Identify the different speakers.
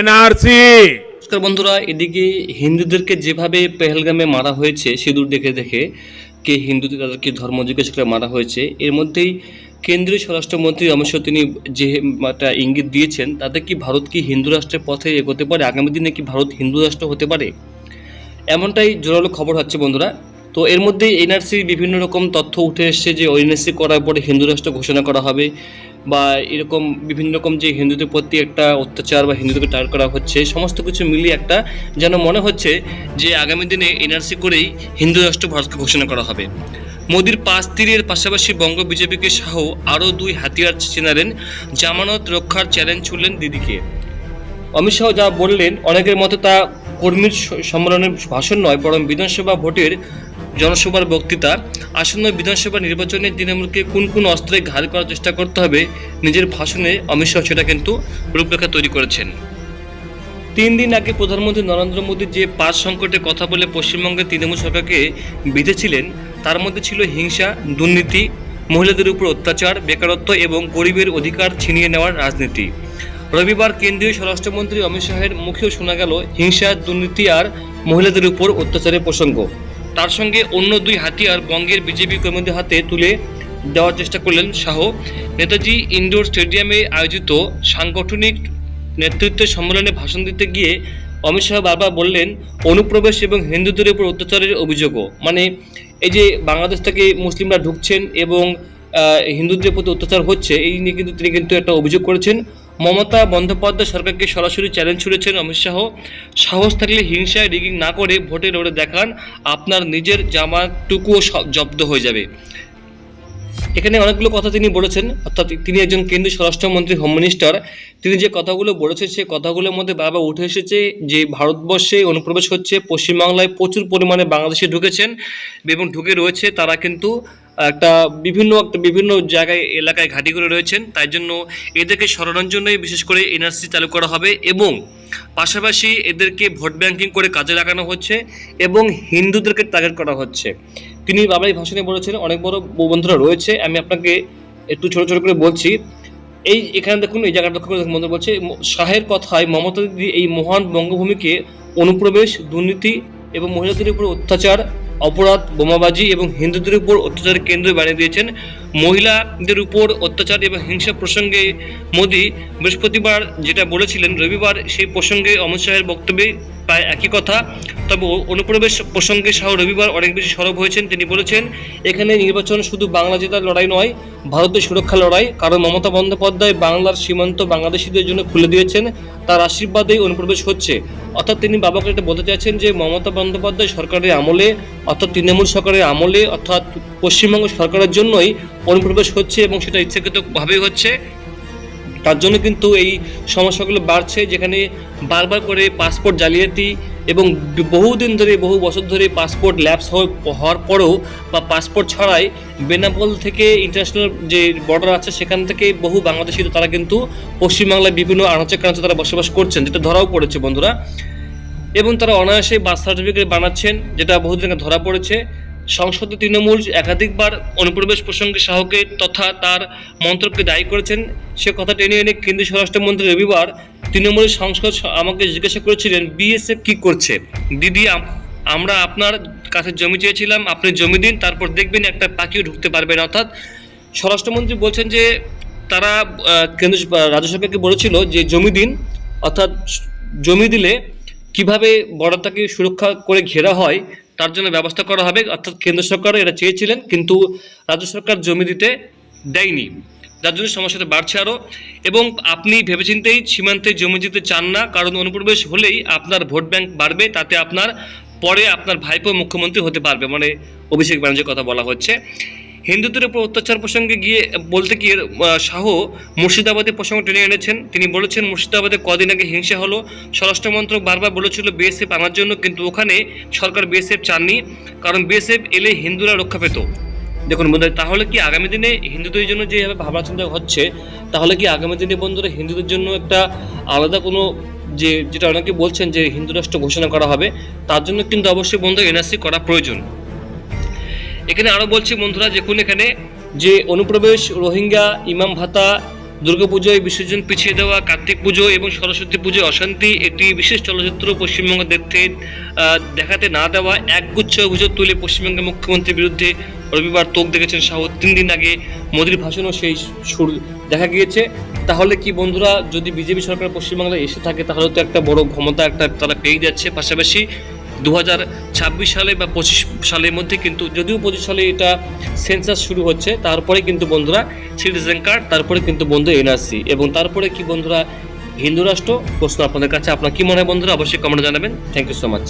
Speaker 1: NRC.
Speaker 2: নমস্কার বন্ধুরা, এদিকে হিন্দুদেরকে যেভাবে পেহেলগামে মারা হয়েছে, সিঁদুর দেখে দেখে কে হিন্দুদের তাদেরকে ধর্ম জিজ্ঞেস করে মারা হয়েছে, এর মধ্যেই কেন্দ্রীয় স্বরাষ্ট্রমন্ত্রী অমিত শাহ তিনি যে একটা ইঙ্গিত দিয়েছেন, তাতে কি ভারত কি হিন্দু রাষ্ট্রের পথে এগোতে পারে? আগামী দিনে কি ভারত হিন্দু রাষ্ট্র হতে পারে? এমনটাই জোরালো খবর হচ্ছে বন্ধুরা। তো এর মধ্যে এনআরসির বিভিন্ন রকম তথ্য উঠে এসছে যে এনআরসি করার পরে হিন্দু রাষ্ট্র ঘোষণা করা হবে। বা এরকম বিভিন্ন রকম যে হিন্দুদের প্রতি একটা অত্যাচার বা হিন্দুদেরকে টার্গেট করা হচ্ছে, সমস্ত কিছু মিলিয়ে একটা যেন মনে হচ্ছে যে আগামী দিনে এনআরসি করেই হিন্দু রাষ্ট্র ভারতকে ঘোষণা করা হবে। মোদির পাঁচ তীরের পাশাপাশি বঙ্গ বিজেপিকে সহ আরও দুই হাতিয়ার চেনালেন জামানত রক্ষার চ্যালেঞ্জ ছুড়লেন দিদিকে। অমিত শাহ যা বললেন, অনেকের মতো তা কর্মীর সম্মেলনের ভাষণ নয়, বরং বিধানসভা ভোটের জনসভার বক্তৃতা, আসন্ন বিধানসভা নির্বাচনে তৃণমূলকে কোন কোন অস্ত্রে ঘাল করার চেষ্টা করতে হবে, নিজের ভাষণে অমিত শাহ সেটা কিন্তু রূপরেখা তৈরি করেছেন। তিন দিন আগে প্রধানমন্ত্রী নরেন্দ্র মোদী যে পাঁচ সংকটের কথা বলে পশ্চিমবঙ্গের তৃণমূল সরকারকে বিঁধেছিলেন, তার মধ্যে ছিল হিংসা, দুর্নীতি, মহিলাদের উপর অত্যাচার, বেকারত্ব এবং গরিবের অধিকার ছিনিয়ে নেওয়ার রাজনীতি। রবিবার কেন্দ্রীয় স্বরাষ্ট্রমন্ত্রী অমিত শাহের মুখেও শোনা গেল হিংসা, দুর্নীতি আর মহিলাদের উপর অত্যাচারের প্রসঙ্গ। তার সঙ্গে অন্য দুই হাতিয়ার বঙ্গের বিজেপি কর্মীদের হাতে তুলে দেওয়ার চেষ্টা করলেন শাহ। নেতাজি ইনডোর স্টেডিয়ামে আয়োজিত সাংগঠনিক নেতৃত্বের সম্মেলনে ভাষণ দিতে গিয়ে অমিত শাহ বারবার বললেন, অনুপ্রবেশ এবং হিন্দুদের উপর অত্যাচারের অভিযোগও। মানে এই যে বাংলাদেশ থেকে মুসলিমরা ঢুকছেন এবং হিন্দুদের প্রতি অত্যাচার হচ্ছে, এই নিয়ে কিন্তু তিনি কিন্তু একটা অভিযোগ করেছেন। মমতা বন্দ্যোপাধ্যায় সরকারকে সরাসরি চ্যালেঞ্জ ছুড়েছেন অমিত শাহ। সাহস থাকলে হিংসায় রিগিং না করে ভোটে লড়ে দেখান, আপনার নিজের জামাটুকুও জব্দ হয়ে যাবে। এখানে অনেকগুলো কথা তিনি বলেছেন, অর্থাৎ তিনি একজন কেন্দ্রীয় স্বরাষ্ট্রমন্ত্রী হোম মিনিস্টার তিনি যে কথাগুলো বলেছেন, সেই কথাগুলোর মধ্যে বারবার উঠে এসেছে যে ভারতবর্ষে অনুপ্রবেশ হচ্ছে, পশ্চিমবাংলায় প্রচুর পরিমাণে বাংলাদেশে ঢুকেছেন এবং ঢুকে রয়েছে। তারা কিন্তু একটা বিভিন্ন একটা বিভিন্ন জায়গায়, এলাকায় ঘাঁটি করে রয়েছেন। তাই জন্য এদেরকে সরানোর জন্যই বিশেষ করে এনআরসি চালু করা হবে এবং পাশাপাশি এদেরকে ভোট ব্যাংকিং করে কাজে লাগানো হচ্ছে এবং হিন্দুদেরকে টার্গেট করা হচ্ছে। তিনি বাবার এই ভাষণে বলেছেন, অনেক বড় বন্ধুরা রয়েছে, আমি আপনাকে একটু ছোট ছোট করে বলছি। এই এখানে দেখুন, এই জায়গাটা লক্ষ্য করে দেখুন বলছে শাহের কথায় মমতা দিদি এই মহান বঙ্গভূমিকে অনুপ্রবেশ, দুর্নীতি এবং মহিলাদের উপর অত্যাচার, অপরাধ, বোমাবাজি এবং হিন্দুদের উপর অত্যাচারের কেন্দ্র বানিয়ে দিয়েছেন। মহিলাদের উপর অত্যাচার এবং হিংসা প্রসঙ্গে মোদি বৃহস্পতিবার যেটা বলেছিলেন, রবিবার সেই প্রসঙ্গে অমিত শাহের বক্তব্যে প্রায় একই কথা। তবে অনুপ্রবেশ প্রসঙ্গে শাহ রবিবার অনেক বেশি সরব হয়েছেন। তিনি বলেছেন, এখানে নির্বাচন শুধু বাংলা জেতার লড়াই নয়, ভারতের সুরক্ষা লড়াই। কারণ মমতা বন্দ্যোপাধ্যায় বাংলার সীমান্ত বাংলাদেশিদের জন্য খুলে দিয়েছেন। তার আশীর্বাদেই অনুপ্রবেশ হচ্ছে। অর্থাৎ তিনি বাবাকে এটা বলতে চাইছেন যে, মমতা বন্দ্যোপাধ্যায় সরকারের আমলে, অর্থাৎ তৃণমূল সরকারের আমলে, অর্থাৎ পশ্চিমবঙ্গ সরকারের জন্যই অনুপ্রবেশ হচ্ছে এবং সেটা ইচ্ছাকৃতভাবেই হচ্ছে। তার জন্য কিন্তু এই সমস্যাগুলো বাড়ছে, যেখানে বারবার করে পাসপোর্ট জালিয়াতি এবং বহুদিন ধরে, বহু বছর ধরে পাসপোর্ট ল্যাপস হওয়ার পরেও বা পাসপোর্ট ছাড়াই বেনাপোল থেকে ইন্টারন্যাশনাল যে বর্ডার আছে, সেখান থেকে বহু বাংলাদেশি তারা কিন্তু পশ্চিমবাংলায় বিভিন্ন আনাচে কানাচে তারা বসবাস করছেন, যেটা ধরাও পড়েছে বন্ধুরা। এবং তারা অনায়াসে বার্থ সার্টিফিকেট বানাচ্ছেন, যেটা বহুদিন ধরা পড়েছে। সংসদে তৃণমূল একাধিকবার অনুপ্রবেশ প্রসঙ্গে শাহকে তথা তার মন্ত্রককে দায়ী করেছেন। সে কথা টেনে এনে কেন্দ্রীয় স্বরাষ্ট্রমন্ত্রী রবিবার তৃণমূলের সংসদ আমাকে জিজ্ঞাসা করেছিলেন, বিএসএফ কি করছে? দিদি আমরা আপনার কাছে জমি চেয়েছিলাম, আপনি জমি দিন, তারপর দেখবেন একটা পাখিও ঢুকতে পারবে না। অর্থাৎ স্বরাষ্ট্রমন্ত্রী বলছেন যে, তারা কেন্দ্র রাজ্য সরকারকে বলেছিল যে, জমি দিন, অর্থাৎ জমি দিলে কীভাবে বর্ডারটাকে সুরক্ষা করে ঘেরা হয় তার জন্য ব্যবস্থা করা হবে, অর্থাৎ কেন্দ্র সরকারও এটা চেয়েছিলেন, কিন্তু রাজ্য সরকার জমি দিতে দেয়নি। যার জন্য সমস্যাটা বাড়ছে আরও। এবং আপনি ভেবেচিন্তেই সীমান্তে জমি দিতে চান না, কারণ অনুপ্রবেশ হলেই আপনার ভোট ব্যাংক বাড়বে, তাতে আপনার, পরে আপনার ভাইপো মুখ্যমন্ত্রী হতে পারবে মানে অভিষেক ব্যানার্জির কথা বলা হচ্ছে। হিন্দুদের উপর অত্যাচার প্রসঙ্গে গিয়ে বলতে গিয়ে শাহ মুর্শিদাবাদের প্রসঙ্গ টেনে এনেছেন। তিনি বলেছেন, মুর্শিদাবাদে কদিন আগে হিংসা হলো। স্বরাষ্ট্রমন্ত্রক বারবার বলেছিল বিএসএফ আনার জন্য, কিন্তু ওখানে সরকার বিএসএফ চাননি, কারণ বিএসএফ এলে হিন্দুরা রক্ষা পেত। দেখুন বন্ধুরা, তাহলে কি আগামী দিনে হিন্দুদের জন্য যেভাবে ভাবনা চিন্তা হচ্ছে, তাহলে কি আগামী দিনে বন্ধুরা হিন্দুদের জন্য একটা আলাদা কোনো যে, যেটা অনেকে বলছেন যে হিন্দু রাষ্ট্র ঘোষণা করা হবে, তার জন্য কিন্তু অবশ্যই বন্ধু এনআরসি করা প্রয়োজন। এখানে আরও বলছি বন্ধুরা দেখুন এখানে যে অনুপ্রবেশ, রোহিঙ্গা, ইমাম ভাতা দুর্গাপুজোয় বিসর্জন পিছিয়ে দেওয়া, কার্তিক পুজো এবং সরস্বতী পুজোয় অশান্তি একটি বিশেষ চলচ্চিত্র পশ্চিমবঙ্গ দেখতে দেখাতে না দেওয়া, একগুচ্ছ অভিযোগ তুলে পশ্চিমবঙ্গের মুখ্যমন্ত্রীর বিরুদ্ধে রবিবার তোপ দেখেছেন শাহ তিন দিন আগে মোদীর ভাষণও সেই সুর দেখা গিয়েছে। তাহলে কি বন্ধুরা, যদি বিজেপি সরকার পশ্চিমবাংলায় এসে থাকে, তাহলে তো একটা বড় ক্ষমতা একটা তারা পেয়ে যাচ্ছে। পাশাপাশি দু হাজার ছাব্বিশ সালে বা পঁচিশ সালের মধ্যে কিন্তু, যদিও পঁচিশ সালে এটা সেন্সাস শুরু হচ্ছে, তারপরে কিন্তু বন্ধুরা সিটিজেন কার্ড তারপরে কিন্তু বন্ধু এনআরসি এবং তারপরে কি বন্ধুরা হিন্দু রাষ্ট্র? প্রশ্ন আপনাদের কাছে, আপনার কি মনে হয় বন্ধুরা? অবশ্যই কমেন্ট জানাবেন। Thank you so much